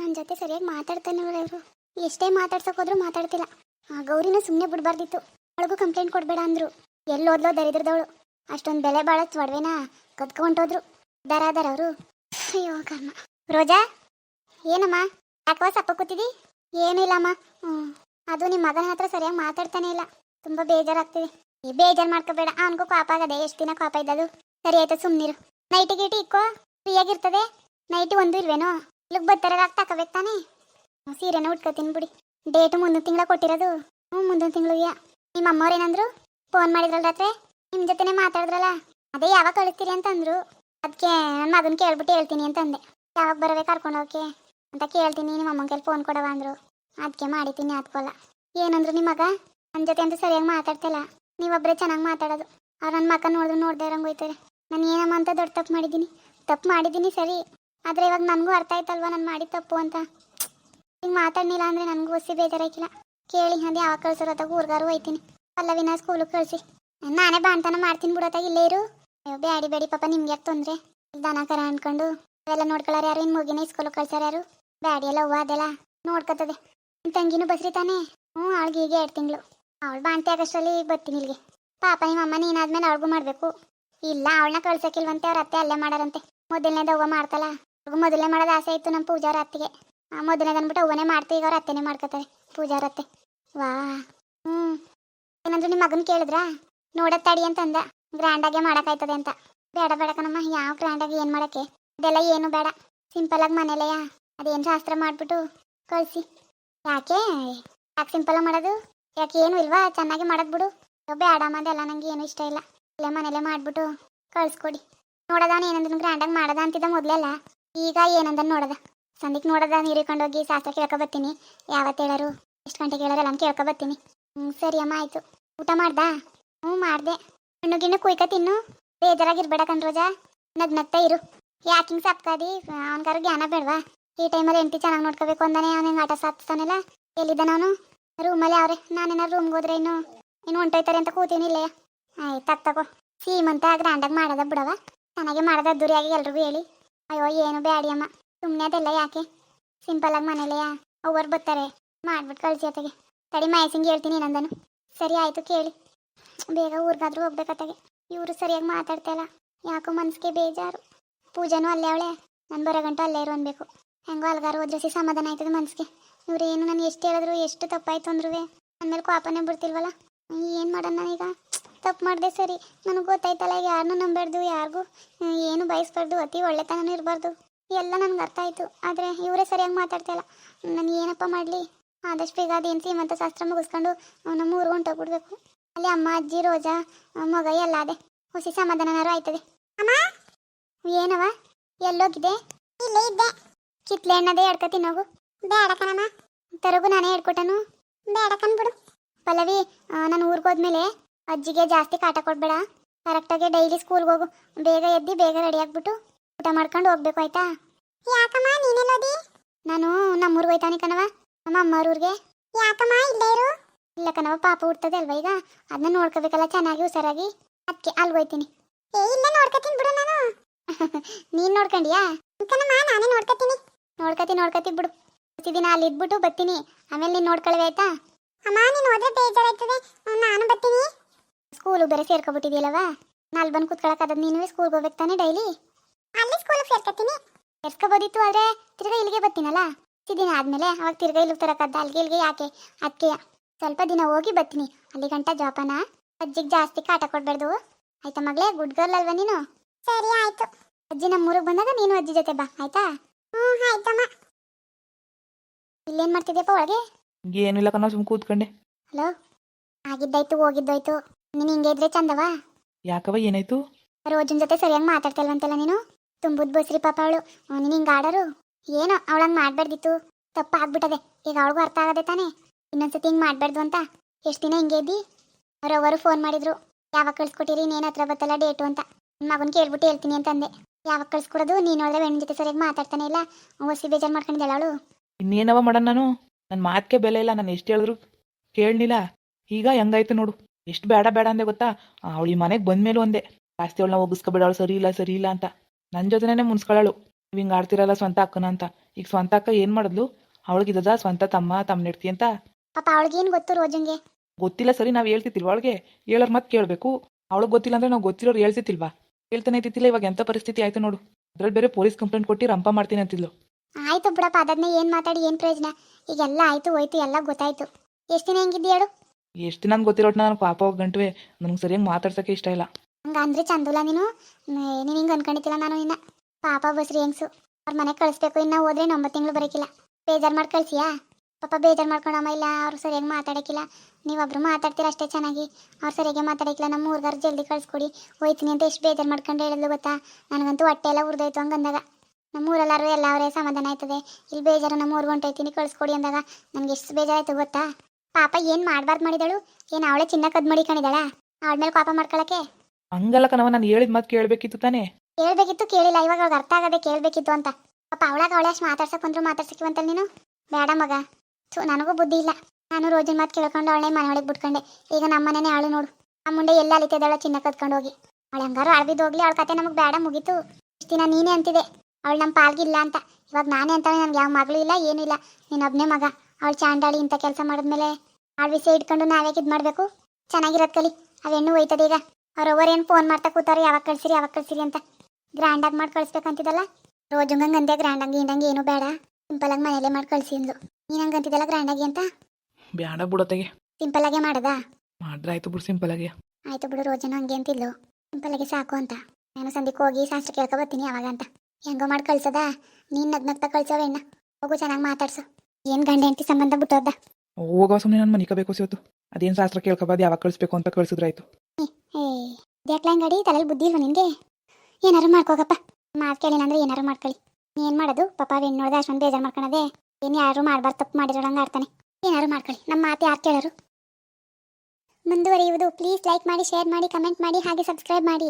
ನನ್ನ ಜೊತೆ ಸರಿಯಾಗಿ ಮಾತಾಡ್ತಾನೆ ಇವರು ಎಷ್ಟೇ ಮಾತಾಡ್ಸಕ್ ಹೋದ್ರು ಮಾತಾಡ್ತಿಲ್ಲ. ಆ ಗೌರಿನ ಸುಮ್ಮನೆ ಬಿಡಬಾರ್ದಿತ್ತು. ಅವಳಿಗೂ ಕಂಪ್ಲೇಂಟ್ ಕೊಡಬೇಡ ಅಂದ್ರು. ಎಲ್ಲೋದ್ಲೋ ದರಿದ್ರದವಳು. ಅಷ್ಟೊಂದು ಬೆಲೆ ಬಾಳ ಒಡವೆನ ಕದ್ಕೊಂಡೋದ್ರು ದರ ಅದಾರ ಅವರು. ಅಯ್ಯೋ ಕರ್ಮ. ರೋಜಾ? ಏನಮ್ಮ? ಯಾಕವ ಸಪ್ಪ ಕೂತಿದಿ? ಏನಿಲ್ಲಮ್ಮ ಹ್ಞೂ ಅದು ನಿಮ್ಮ ಮಗನ ಹತ್ರ ಸರಿಯಾಗಿ ಮಾತಾಡ್ತಾನೆ ಇಲ್ಲ. ತುಂಬ ಬೇಜಾರಾಗ್ತಿದೆ. ಈ ಬೇಜಾರು ಮಾಡ್ಕೋಬೇಡ. ಅವನಿಗೂ ಕೋಪ ಆಗದೆ ಎಷ್ಟು ದಿನ ಕೋಪ ಇದ್ದದು ಸರಿ ಆಯ್ತು ಸುಮ್ಮನಿರು ನೈಟಿ ಗೀಟಿ ಇಕ್ಕೋ? ಫ್ರೀಯಾಗಿರ್ತದೆ? ನೈಟಿ ಒಂದು ಇಲ್ವೇನೋ? ಇಲ್ಲಿಗೆ ಬರ್ತಾರಾಗ ತಗೋಬೇಕು ತಾನೇ? ಸೀರೆನ ಉಟ್ಕೋತೀನಿ ಬಿಡಿ. ಡೇಟ್ ಮುಂದಿನ ತಿಂಗಳ ಕೊಟ್ಟಿರೋದು. ಹ್ಞೂ ಮುಂದಿನ ತಿಂಗಳಿಗೆ ನಿಮ್ಮ ಅಮ್ಮವ್ರು ಏನಂದ್ರು? ಫೋನ್ ಮಾಡಿದ್ರಲ್ಲ ರಾತ್ರಿ? ನಿಮ್ಮ ಜೊತೆನೇ ಮಾತಾಡಿದ್ರಲ್ಲ? ಅದೇ ಯಾವಾಗ ಕಳಿಸ್ತೀರಿ ಅಂತಂದ್ರು. ಅದಕ್ಕೆ ನನ್ನ ಮಗನ ಕೇಳ್ಬಿಟ್ಟು ಹೇಳ್ತೀನಿ ಅಂತಂದೆ. ಯಾವಾಗ ಬರಬೇಕು ಕರ್ಕೊಂಡು ಹೋಗಿ ಅಂತ ಕೇಳ್ತೀನಿ. ನಿಮ್ಮ ಅಮ್ಮನ ಕೈಲಿ ಫೋನ್ ಕೊಡವ ಅಂದರು. ಅದಕ್ಕೆ ಮಾಡಿದ್ದೀನಿ, ಅದ್ಕೊಲ್ಲ. ಏನಂದ್ರು ನಿಮ್ಮ ಮಗ? ನನ್ನ ಜೊತೆ ಅಂತೂ ಸರಿಯಾಗಿ ಮಾತಾಡ್ತಿಲ್ಲ. ನೀವೊಬ್ಬರೇ ಚೆನ್ನಾಗಿ ಮಾತಾಡೋದು. ಅವ್ರು ನನ್ನ ಮಕ್ಕ ನೋಡಿದ್ರು ನೋಡ್ದೆ ಇರಂಗೆ ಹೋಯ್ತಾರೆ. ನಾನು ಏನಮ್ಮ ಅಂತ ದೊಡ್ಡ ತಪ್ಪು ಮಾಡಿದ್ದೀನಿ. ತಪ್ಪು ಮಾಡಿದ್ದೀನಿ ಸರಿ. ಆದರೆ ಇವಾಗ ನನಗೂ ಅರ್ಥ ಆಯ್ತಲ್ವಾ ನಾನು ಮಾಡಿ ತಪ್ಪು ಅಂತ? ಹಿಂಗೆ ಮಾತಾಡ್ನಿಲ್ಲ ಅಂದ್ರೆ ನನಗೂ ಹುಸಿ ಬೇಜಾರಾಗಿಲ್ಲ ಕೇಳಿ ಅದು ಯಾವಾಗ ಕಳ್ಸಿರೋತಾಗ ಊರ್ಗಾರು ಹೋಯ್ತೀನಿ. ಪಲ್ಲವಿನ ಸ್ಕೂಲಿಗೆ ಕಳ್ಸಿ. ನಾನೇ ಬಾಣ್ತನ ಮಾಡ್ತೀನಿ ಬಿಡೋತಾಗ ಇಲ್ಲೇ ಇರು. ಅಯ್ಯೋ, ಬ್ಯಾಡಿ ಬೇಡಿ ಪಾಪ ನಿಮ್ಗೆ ಯಾಕೆ ತೊಂದರೆ? ದನ, ಕರ ಅನ್ಕೊಂಡು ಅವೆಲ್ಲ ನೋಡ್ಕೊಳ್ಳೋರು ಯಾರು? ಇನ್ನು ಮುಗಿನ ಸ್ಕೂಲಿಗೆ ಕಳ್ಸಾರ ಯಾರು? ಬ್ಯಾಡಿ ಎಲ್ಲ ಹೂವು ಅದೆಲ್ಲ ನೋಡ್ಕೊತದೆ. ನಿಮ್ಮ ತಂಗಿನೂ ಬಸ್ರಿ ತಾನೆ? ಹ್ಞೂ, ಅವಳಿಗೆ ಈಗ ಎರಡು ತಿಂಗಳು. ಅವಳು ಬಾಣ್ತಿ ಆಗಷ್ಟರಲ್ಲಿ ಬರ್ತೀನಿ ಇಲ್ಲಿಗೆ. ಪಾಪ ನಿಮ್ಮ ಅಮ್ಮ ನೀನಾದ್ಮೇಲೆ ಅವ್ಳಿಗೂ ಮಾಡಬೇಕು. ಇಲ್ಲ, ಅವಳನ್ನ ಕಳ್ಸಕ್ಕಿಲ್ವಂತೆ ಅವ್ರ ಅತ್ತೆ ಅಲ್ಲೇ ಮಾಡಾರಂತೆ. ಮೊದಲನೇದ ಹೂವು ಮಾಡ್ತಲ್ಲ ಮೊದಲೇ ಮಾಡೋದು ಆಸೆ ಇತ್ತು ನಮ್ಮ ಪೂಜಾರ ಅತ್ತಿಗೆ. ಆ ಮೊದಲನೇದು ಅಂದ್ಬಿಟ್ಟು ಅವನೇ ಮಾಡ್ತೀವಿ, ಈಗ ಅವ್ರ ಅತ್ತೆನೇ ಮಾಡ್ಕೋತಾರೆ ಪೂಜಾರ ಅತ್ತೆ. ವಾ ಹ್ಞೂ ಏನಂದ್ರು ನಿಮ್ಮ ಮಗನ ಕೇಳಿದ್ರಾ? ನೋಡೋದ್ ತಡಿ ಅಂತಂದ. ಗ್ರ್ಯಾಂಡಾಗೆ ಮಾಡೋಕ್ಕಾಯ್ತದೆ ಅಂತ. ಬೇಡ ಬೇಡ ಕಣಮ್ಮ, ಯಾವ ಗ್ರ್ಯಾಂಡಾಗಿ ಏನು ಮಾಡಕ್ಕೆ? ಅದೆಲ್ಲ ಏನು ಬೇಡ. ಸಿಂಪಲ್ ಆಗಿ ಮನೇಲೆಯಾ? ಅದೇನು ಶಾಸ್ತ್ರ ಮಾಡ್ಬಿಟ್ಟು ಕಳಿಸಿ. ಯಾಕೆ? ಯಾಕೆ ಸಿಂಪಲ್ ಆಗಿ ಮಾಡೋದು? ಯಾಕೆ ಏನು ಇಲ್ವಾ? ಚೆನ್ನಾಗಿ ಮಾಡೋದು ಬಿಡು. ಬೇಡ ಅದೆಲ್ಲ ನಂಗೆ ಏನು ಇಷ್ಟ ಇಲ್ಲ. ಇಲ್ಲ ಮನೇಲೆ ಮಾಡ್ಬಿಟ್ಟು ಕಳ್ಸ್ಕೊಡಿ. ನೋಡೋದಾನ ಏನಂದ್ರೆ ಗ್ರ್ಯಾಂಡಾಗಿ ಮಾಡದ ಅಂತಿದ್ದ ಮೊದಲೆಲ್ಲ. ಈಗ ಏನಂದ ನೋಡದ? ಸಂದಿಕ್ ನೋಡದ? ನೀರಿಕೊಂಡು ಹೋಗಿ ಶಾಸ್ತ್ರ ಕೇಳ್ಕೊ ಬರ್ತೀನಿ. ಯಾವತ್ತು ಹೇಳರು? ಎಷ್ಟು ಗಂಟೆಗೆ ಹೇಳೋರು ಅಂತ ಕೇಳ್ಕೊ ಬರ್ತೀನಿ. ಹ್ಞೂ ಸರಿ ಅಮ್ಮ, ಆಯಿತು. ಊಟ ಮಾಡ್ದಾ? ಹ್ಞೂ ಮಾಡಿದೆ. ಹಣ್ಣು ಗಿಣ್ಣು ಕುಯ್ಕ ತಿನ್ನು. ಬೇಜಾರಾಗಿರ್ಬೇಡ ಕಣ್ರೋಜ. ನಗ್ ನಗ್ತಾ ಇರು. ಯಾಕೆ ಸಾಪ್ಕಾದಿ ಅವನ್ಗಾರು ಜ್ಞಾನ ಬೇಡವಾ? ಈ ಟೈಮಲ್ಲಿ ಎಂಟಿ ಚೆನ್ನಾಗಿ ನೋಡ್ಕೋಬೇಕು ಅಂದಾನೆ ಅವ್ನು ಹೆಂಗೆ ಆಟ ಸಾಪ್ತಾನಲ್ಲ? ಎಲ್ಲಿದ್ದ ಅವನು ರೂಮಲ್ಲಿ ಅವ್ರೆ. ನಾನೇನಾರು ರೂಮ್ಗೆ ಹೋದ್ರೆ ಇನ್ನು ಇನ್ನು ಹೊಂಟೋಯ್ತಾರೆ ಅಂತ ಕೂತೀನಿ ಇಲ್ಲೇ. ಆಯ್ತು ತಗ್. ಸೀಮಂತ ಗ್ರ್ಯಾಂಡಾಗಿ ಮಾಡೋದ ಬಿಡವ ಚೆನ್ನಾಗಿ ಮಾಡೋದ ದುರಿಯಾಗಿ ಎಲ್ರಿಗೂ ಹೇಳಿ. ಅಯ್ಯೋ, ಏನು ಬ್ಯಾಡಿ ಅಮ್ಮ. ಸುಮ್ಮನೆ ಅದೆಲ್ಲ ಯಾಕೆ? ಸಿಂಪಲಾಗಿ ಮನೇಲೆಯಾ ಅವ್ರು ಬರ್ತಾರೆ. ಮಾಡ್ಬಿಟ್ಟು ಕಳಿಸಿ ಅತ್ತಗೆ. ತಡಿ ಮಾಯಸಿಂಗ್ ಹೇಳ್ತೀನಿ ನಂದನು. ಸರಿ, ಆಯಿತು, ಕೇಳಿ. ಬೇಗ ಊರಿಗಾದ್ರೂ ಹೋಗ್ಬೇಕತ್ತಾಗೆ ಇವರು ಸರಿಯಾಗಿ ಮಾತಾಡ್ತಾ ಇಲ್ಲ. ಯಾಕೋ ಮನಸ್ಸಿಗೆ ಬೇಜಾರು. ಪೂಜಾನು ಅಲ್ಲೇ ಅವಳೆ. ನಾನು ಬರೋ ಗಂಟು ಅಲ್ಲೇ ಇರು ಅನ್ಬೇಕು. ಹೆಂಗೋ ಅಲ್ಗಾರು ಹೋದ್ರಸಿ ಸಮಾಧಾನ ಆಯ್ತದೆ ಮನ್ಸಿಗೆ. ಏನು, ನಾನು ಎಷ್ಟು ಹೇಳಿದ್ರು, ಎಷ್ಟು ತಪ್ಪಾಯ್ತು ಅಂದ್ರೂ ಅಂದಮೇಲೆ ಕೋಪನೇ ಬಿಡ್ತಿಲ್ವಲ್ಲ ಏನು ಮಾಡೋಣ ನಾನೀಗ? ತಪ್ಪು ಮಾಡಿದೆ ಸರಿ. ನನಗೆ ಗೊತ್ತಾಯ್ತಲ್ಲ ಯಾರನ್ನೂ ನಂಬಾರ್ದು, ಯಾರಿಗೂ ಏನು ಬಯಸ್ಬಾರ್ದು, ಅತಿ ಒಳ್ಳೆತನೂ ಇರಬಾರ್ದು. ಎಲ್ಲ ನನಗೆ ಅರ್ಥ ಆಯಿತು. ಆದರೆ ಇವರೇ ಸರಿಯಾಗಿ ಮಾತಾಡ್ತಾ ಇಲ್ಲ ನಾನು ಏನಪ್ಪ ಮಾಡಲಿ? ಆದಷ್ಟು ಬೇಗ ಅದೇನು ಸೀಮಂತ ಶಾಸ್ತ್ರ ಮುಗಿಸ್ಕೊಂಡು ನಮ್ಮ ಊರು ಹೊಂಟೋಗ್ಬಿಡ್ಬೇಕು. ಅಲ್ಲಿ ಅಮ್ಮ, ಅಜ್ಜಿ, ರೋಜಾ ಮಗ ಎಲ್ಲ ಅದೇ. ಹುಸಿ ಸಮಾಧಾನನಾರು ಆಯ್ತದೆ. ಅಮ್ಮ? ಏನವ? ಎಲ್ಲೋಗಿದೆ ಇಲ್ಲೇ ಇದ್ದೆ. ಕಿತ್ಲೆ ಅನ್ನದೇ ಎಡ್ಕ ತಿನ್ನೋಗು. ಬೇಡ ಕಣಮ್ಮ. ತರಗು ನಾನೇ ಹೇಳ್ಕೊಟ್ಟನು. ಬೇಡ ಕಣ್ಬಿಡು. ಪಲ್ಲವಿ ನಾನು ಊರಿಗೆ ಹೋದ್ಮೇಲೆ ಅಜ್ಜಿಗೆ ಜಾಸ್ತಿ ಕಾಟ ಕೊಡ್ಬೇಡ. ಕರೆಕ್ಟಾಗಿ ಡೈಲಿ ಸ್ಕೂಲ್ಗೆ ಹೋಗು. ಬೇಗ ಎದ್ದು ಬೇಗ ರೆಡಿ ಆಗ್ಬಿಟ್ಟು ಊಟ ಮಾಡ್ಕೊಂಡು ಹೋಗ್ಬೇಕು ಆಯ್ತಾ? ಯಾಕಮ್ಮ ನೀನೆಲ್ಲೋದಿ ನಾನು ನಮ್ಮೂರ್ಗೆ ಹೋಯ್ತಾನೆ ಕಣವ ನಮ್ಮ ಅಮ್ಮವ್ರೂರ್ಗೆ ಯಾಕಮ್ಮ ಇಲ್ಲೇ ಇರು. ಇಲ್ಲ ಕಣವ ಪಾಪ ಹುಡ್ತದೆ ಅಲ್ವಾ ಈಗ? ಅದನ್ನ ನೋಡ್ಕೋಬೇಕಲ್ಲ ಚೆನ್ನಾಗಿ ಹುಷಾರಾಗಿ. ಅದಕ್ಕೆ ಅಲ್ಲಿ ಹೋಯ್ತೀನಿ. ಏ ಇಲ್ಲ ನೋಡ್ಕತೀನಿ ಬಿಡು ನಾನು. ನೀನ್ ನೋಡ್ಕೊಂಡಿಯಾ? ಕಣಮ್ಮ ನಾನೇ ನೋಡ್ಕತೀನಿ. ನೋಡ್ಕತಿ ನೋಡ್ಕತಿ ಬಿಡು. ದಿನ ಅಲ್ಲಿ ಇದ್ಬಿಟ್ಟು ಬರ್ತೀನಿ. ಆಮೇಲೆ ನೀನು ನೋಡ್ಕೊಳ್ವೆ ಆಯ್ತಾ? ಅಮ್ಮ ನೀನು ಹೋದ್ರೆ ಬೇಜಾರಾಯ್ತದೆ ನಾನು ಬರ್ತೀನಿ. ಸ್ಕೂಲು ಬೇರೆ ಸೇರ್ಕೊಬಿಟ್ಟಿದ್ಯಲ್ಲವ ನಾಲ್ ಬಂದು ಕುತ್ಕೊಳಕ್ಕಾದ ನೀನು ಸ್ಕೂಲ್ಗೆ ಹೋಗ್ಬೇಕು ತಾನೆ ಡೈಲಿ? ಅಲ್ಲಿ ಸ್ಕೂಲಿಗೆ ಸೇರ್ಕೊತೀನಿ. ಸೇರ್ಸ್ಕೊಬೋದಿತ್ತು ಆದರೆ ತಿರ್ಗಾ ಇಲ್ಲಿಗೆ ಬರ್ತೀನಲ್ಲ? ದಿನ ಆದಮೇಲೆ ಅವಾಗ ತಿರ್ಗಾ ಇಲ್ಲಿಗೆ ತರಕದ್ದ ಅಲ್ಲಿಗೆ ಇಲ್ಲಿಗೆ ಯಾಕೆ? ಅದಕ್ಕೆ ಸ್ವಲ್ಪ ದಿನ ಹೋಗಿ ಬರ್ತೀನಿ. ಅಲ್ಲಿ ಗಂಟ ಜೋಪಾನ. ಅಜ್ಜಿಗೆ ಜಾಸ್ತಿ ಕಾಟ ಕೊಡ್ಬಾರ್ದು ಆಯ್ತಾ ಮಗಳೇ? ಗುಡ್ ಗರ್ಲ್ ಅಲ್ವಾ ನೀನು? ಸರಿ ಆಯ್ತು. ಅಜ್ಜಿ ನಮ್ಮೂರಿಗೆ ಬಂದಾಗ ನೀನು ಅಜ್ಜಿ ಜೊತೆ ಬಾ ಆಯ್ತಾ? ಹ್ಞೂ ಆಯ್ತಮ್ಮ. ಇಲ್ಲೇನು ಮಾಡ್ತಿದ್ಯಪ್ಪ ಒಳಗೆ? ಏನಿಲ್ಲ ಕಣ ಸುಮ್ ಕೂತ್ಕೊಂಡೆ. ಹಲೋ? ಆಗಿದ್ದಾಯ್ತು ಹೋಗಿದ್ದಾಯ್ತು. ನೀನು ಹಿಂಗೆ ಇದ್ರೆ ಚಂದವಾ? ಯಾಕವ ಏನಾಯ್ತು? ರೋಜನ್ ಜೊತೆ ಸರಿಯಾಗಿ ಮಾತಾಡ್ತಿಲ್ವಂತಲ್ಲ ನೀನು? ತುಂಬುದ್ ಬಸ್ರಿ ಪಾಪ ಅವಳು. ನೀನು ಹಿಂಗೆ ಆಡೋರು? ಏನೋ ಅವಳಂಗೆ ಮಾಡ್ಬಾರ್ದಿತ್ತು. ತಪ್ಪ ಆಗ್ಬಿಟ್ಟದೆ ಈಗ ಅವಳಿಗೂ ಅರ್ಥ ಆಗದೆ ತಾನೇ? ಇನ್ನೊಂದ್ಸತಿ ಹಿಂಗೆ ಮಾಡಬಾರ್ದು ಅಂತ? ಎಷ್ಟು ದಿನ ಹಿಂಗೆ ಇದ್ದಿ? ಅವ್ರವರು ಫೋನ್ ಮಾಡಿದ್ರು. ಯಾವಾಗ ಕಳ್ಸ್ಕೊಟ್ಟಿರಿ ನೀನು ಹತ್ರ ಬತ್ತಲ್ಲ ಡೇಟು ಅಂತ. ಮಗನ ಕೇಳ್ಬಿಟ್ಟು ಹೇಳ್ತೀನಿ ಅಂತಂದೆ. ಯಾವಾಗ ಕಳ್ಸ್ಕೊಡೋದು? ನೀನು ಒಳ್ಳೆ ಹೆಣ್ಣಿನ ಜೊತೆ ಸರಿಯಾಗಿ ಮಾತಾಡ್ತಾನೆ ಇಲ್ಲ? ಹೊಸಿ ಬೇಜಾರು ಮಾಡ್ಕೊಂಡಿದ್ದಾಳ ಅವಳು. ಇನ್ನೇನವ ಮಾಡೋಣ ನಾನು? ನನ್ನ ಮಾತಿಗೆ ಬೆಲೆ ಇಲ್ಲ. ನಾನು ಎಷ್ಟು ಹೇಳಿದ್ರು ಕೇಳಲಿಲ್ಲ ಈಗ ಹೆಂಗಾಯ್ತು ನೋಡು. ಎಷ್ಟು ಬೇಡ ಬೇಡ ಅಂದೆ ಗೊತ್ತಾ? ಅವಳು ಈ ಮನೆಗೆ ಬಂದ್ಮೇಲೂ ಒಂದೇ ಜಾಸ್ತಿ ಅವಳನ್ನ ಒಗಿಸ್ಕೊಬೇಡ ಅವಳು ಸರಿ ಇಲ್ಲ ಸರಿ ಇಲ್ಲ ಅಂತ. ನನ್ನ ಜೊತೆನೇ ಮುನ್ಸ್ಕೊಳ್ಳಳು ನೀವು ಹಿಂಗೆ ಆಡ್ತಿರಲ್ಲ ಸ್ವಂತ ಅಕ್ಕನ ಅಂತ. ಈಗ ಸ್ವಂತ ಅಕ್ಕ ಏನು ಮಾಡಿದ್ಲು? ಅವಳಿಗಿದ್ದದ ಸ್ವಂತ ತಮ್ಮ ತಮ್ಮ ನೆಡ್ತಿ ಅಂತ? ಪಾಪ ಅವಳಿಗೇನು ಗೊತ್ತು ರೋಜಂಗೆ? ಗೊತ್ತಿಲ್ಲ ಸರಿ ನಾವು ಹೇಳ್ತಿತ್ತಿಲ್ವ ಅವಳಿಗೆ? ಹೇಳೋರ್ ಮತ್ತೆ ಕೇಳಬೇಕು. ಅವಳಿಗೆ ಗೊತ್ತಿಲ್ಲ ಅಂದ್ರೆ ನಾವು ಗೊತ್ತಿರೋರು ಹೇಳ್ತಿತ್ತಿಲ್ವಾ ಹೇಳ್ತಾನೆ ಇತ್ತಿಲ್ಲ ಇವಾಗ ಎಂತ ಪರಿಸ್ಥಿತಿ ಆಯ್ತು ನೋಡು. ಅದ್ರಲ್ಲಿ ಬೇರೆ ಪೊಲೀಸ್ ಕಂಪ್ಲೇಂಟ್ ಕೊಟ್ಟು ರಂಪ ಮಾಡ್ತೀನಿ ಅಂತಿದ್ಲು. ಆಯ್ತು ಬಿಡಪ್ಪ ಅದನ್ನ ಏನ್ ಮಾತಾಡಿ ಏನ್ ಪ್ರಯೋಜನ? ಈಗೆಲ್ಲ ಆಯ್ತು ಹೋಯ್ತು ಎಲ್ಲ ಗೊತ್ತಾಯ್ತು. ಎಷ್ಟು ದಿನ ಹೆಂಗಿದ್ದಿ ಹೇಳು? ಎಷ್ಟು ದಿನ ಗೊತ್ತಿರೋ ನಾನು ಪಾಪ ಹೋಗ್ ಗಂಟುವೆ. ನನಗೆ ಸರಿಯಾಗಿ ಮಾತಾಡ್ಸೋಕ್ಕೆ ಇಷ್ಟ ಇಲ್ಲ. ಹಂಗಂದ್ರೆ ಚಂದಲ್ಲ ನೀನು. ನೀನು ಹಿಂಗೆ ಅನ್ಕೊಂಡಿದ್ದಿಲ್ಲ ನಾನು ಇನ್ನ. ಪಾಪ ಬಸ್ರಿ ಹೆಂಗ್ಸು. ಅವ್ರ ಮನೆಗೆ ಕಳಿಸ್ಬೇಕು. ಇನ್ನ ಹೋದ್ರೆ ಒಂಬತ್ತು ತಿಂಗಳು ಬರೋಕಿಲ್ಲ. ಬೇಜಾರು ಮಾಡಿ ಕಳಿಸಿಯಾ? ಪಾಪ ಬೇಜಾರು ಮಾಡ್ಕೊಂಡಮ್ಮ, ಇಲ್ಲ ಅವ್ರು ಸರಿಯಾಗಿ ಮಾತಾಡೋಕ್ಕಿಲ್ಲ ನೀವೊಬ್ರು ಮಾತಾಡ್ತೀರ ಅಷ್ಟೇ ಚೆನ್ನಾಗಿ. ಅವ್ರು ಸರಿಯಾಗಿ ಮಾತಾಡೋಕ್ಕಿಲ್ಲ ನಮ್ಮ ಊರ್ಗಾರು ಜಲ್ದಿ ಕಳಿಸ್ಕೊಡಿ. ಹೋಯ್ತೀನಿ ಅಂತ ಎಷ್ಟು ಬೇಜಾರು ಮಾಡ್ಕೊಂಡು ಹೇಳಿದ್ಲು ಗೊತ್ತಾ? ನನಗಂತೂ ಹೊಟ್ಟೆ ಎಲ್ಲ ಉರ್ದೋಯ್ತು ಹಂಗಂದಾಗ. ನಮ್ಮ ಊರೆಲ್ಲರೂ ಎಲ್ಲ ಅವರೇ ಸಮಾಧಾನ ಆಯ್ತದೆ. ಇಲ್ಲಿ ಬೇಜಾರು ನಮ್ಮ ಊರಿಗೆ ಹೊಂಟೋಯ್ತೀನಿ. ಕಳಿಸ್ಕೊಡಿ ಅಂದಾಗ. ನನಗೆ ಎಷ್ಟು ಬೇಜಾರಾಯ್ತು ಗೊತ್ತಾ? ಪಾಪ ಏನು ಮಾಡಬಾರ್ದು ಮಾಡಿದಳು? ಏನು ಅವಳೆ ಚಿನ್ನ ಕದ್ ಮಡಿಕೊಂಡಿದ್ದಾಳ ಅವಳ ಮೇಲೆ ಪಾಪ ಮಾಡ್ಕೊಳಕ್ಕೆ? ಹಂಗಲ್ಲ ಕಣವ ನಾನು ಹೇಳಿದ ಮಾತು ಕೇಳಬೇಕಿತ್ತು ತಾನೇ. ಕೇಳ್ಬೇಕಿತ್ತು ಕೇಳಿಲ್ಲ. ಇವಾಗ ಅವ್ಳಿಗೆ ಅರ್ಥ ಆಗದೆ ಕೇಳ್ಬೇಕಿತ್ತು ಅಂತ. ಪಾಪ ಅವಳಾಗ ಅವಳೆ ಅಷ್ಟು ಮಾತಾಡ್ಸಕ್ ಬಂದ್ರು ಮಾತಾಡ್ಸಕ್ಕಿವಂತಲ್ಲ ನೀನು? ಬೇಡ ಮಗ. ಥು ನನಗೂ ಬುದ್ಧಿ ಇಲ್ಲ. ನಾನು ರೋಜಿನ ಮಾತು ಕೇಳ್ಕೊಂಡು ಅವಳೆ ಮನೆ ಒಳಗೆ ಬಿಟ್ಕೊಂಡೆ. ಈಗ ನಮ್ಮ ಮನೆನೇ ಆಳು ನೋಡು. ಆ ಮುಂಡೆ ಎಲ್ಲ ಅಲಿತಿದ್ದಾಳ ಚಿನ್ನ ಕದ್ಕೊಂಡು ಹೋಗಿ. ಅವಳು ಹಂಗಾರು ಅಳ್ಬಿದ್ದು ಹೋಗ್ಲಿ. ಅವಳ ಕತೆ ನಮಗೆ ಬೇಡ ಮುಗೀತು. ಇಷ್ಟು ದಿನ ನೀನೇ ಅಂತಿದೆ. ಅವಳು ನಮ್ಮ ಪಾಲ್ಗಿಲ್ಲ ಅಂತ. ಇವಾಗ ನಾನೇ ಅಂತಾನೆ ನನಗೆ ಯಾವ ಮಗಳು ಇಲ್ಲ ಏನೂ ಇಲ್ಲ. ನೀನು ಒಬ್ಬನೇ ಮಗ. ಅವಳು ಚಾಂಡಾಳಿ ಇಂಥ ಕೆಲಸ ಮಾಡಿದ್ಮೇಲೆ ಆಳ್ ವಿಷಯ ಇಟ್ಕೊಂಡು ನಾವ್ಯಾಕೆ ಇದು ಮಾಡಬೇಕು? ಚೆನ್ನಾಗಿರೋದು ಕಲಿ ಅವೆಣ್ಣು ಹೋಯ್ತದೆ ಈಗ. ಅವ್ರವರೇನು ಏನು ಫೋನ್ ಮಾಡ್ತಾ ಕೂತಾರೆ ಯಾವಾಗ ಕಳ್ಸಿರಿ ಯಾವಾಗ ಕಳ್ಸಿರಿ ಅಂತ. ಗ್ರ್ಯಾಂಡಾಗಿ ಮಾಡಿ ಕಳಿಸ್ಬೇಕಂತಿದ್ದಲ್ಲ? ರೋಜಂಗಂಗೆ ಅಂದೆ ಗ್ರ್ಯಾಂಡಾಗಿ ಇಂಡಂಗೆ ಏನೂ ಬೇಡ. ಸಿಂಪಲಾಗಿ ಮನೇಲೆ ಮಾಡಿ ಕಳಿಸಿ ಅಂದ್ಲು. ನೀನು ಹಂಗೆ ಅಂತಿದ್ದಲ್ಲ ಗ್ರ್ಯಾಂಡಾಗಿ ಅಂತ? ಬೇಡ ಬಿಡೋತೆಗೆ ಸಿಂಪಲಾಗೆ ಮಾಡದಾ? ಮಾಡ್ರೆ ಆಯ್ತು ಬಿಡು ಸಿಂಪಲ್ ಆಗಿ. ಆಯ್ತು ಬಿಡು ರೋಜನ ಹಂಗೆ ಅಂತಿದ್ಲು. ಸಿಂಪಲಾಗಿ ಸಾಕು ಅಂತ. ನಾನು ಸಂದಿಕ್ಕೆ ಹೋಗಿ ಶಾಸ್ತ್ರ ಕೇಳ್ಕೊ ಬರ್ತೀನಿ ಅವಾಗ ಅಂತ. ಹೆಂಗೋ ಮಾಡಿ ಕಳ್ಸದ? ನೀನು ನಗ್ನಗ್ತಾ ಕಳ್ಸವ ಹೋಗು ಚೆನ್ನಾಗಿ ಮಾತಾಡ್ಸು. ಏನು ಗಂಡ ಹೆಂಡತಿ ಸಂಬಂಧ ಬಿಟ್ಟೋದ? ಹೋಗೋ ಸುಮ್ಮನೆ ನಾನು ಮನಿಕಬೇಕು ಸಿವತ್ತು. ಅದೇನು ಶಾಸ್ತ್ರ ಕೇಳ್ಕೊಬಾರ್ದು ಯಾವಾಗ ಕಳಿಸ್ಬೇಕು ಅಂತ ಕಳ್ಸಿದ್ರಾಯ್ತು ಏ ದೇಕ್ಲ ಗಡಿ ತಲೆಯಲ್ಲಿ ಬುದ್ಧಿ ಇಲ್ವ ನಿನಗೆ? ಏನಾರು ಮಾಡ್ಕೋಗಪ್ಪ. ಮಾತ್ ಕೇಳಿಲ್ಲ ಅಂದ್ರೆ ಏನಾರು ಮಾಡ್ಕೊಳ್ಳಿ. ಏನ್ ಮಾಡೋದು? ಪಾಪ ಹೆಣ್ಣು ನೋಡಿದ ಅಷ್ಟೊಂದು ಬೇಜಾರು ಮಾಡ್ಕೊಳದೆ. ಏನು ಯಾರು ಮಾಡ್ಬಾರ್ದು ತಪ್ಪು ಮಾಡಿರೋಣ ಆಡ್ತಾನೆ. ಏನಾರು ಮಾಡ್ಕೊಳ್ಳಿ. ನಮ್ಮ ಮಾತು ಯಾರು ಕೇಳೋರು? ಮುಂದುವರಿಯುವುದು. ಪ್ಲೀಸ್ ಲೈಕ್ ಮಾಡಿ ಶೇರ್ ಮಾಡಿ ಕಮೆಂಟ್ ಮಾಡಿ ಹಾಗೆ ಸಬ್ಸ್ಕ್ರೈಬ್ ಮಾಡಿ.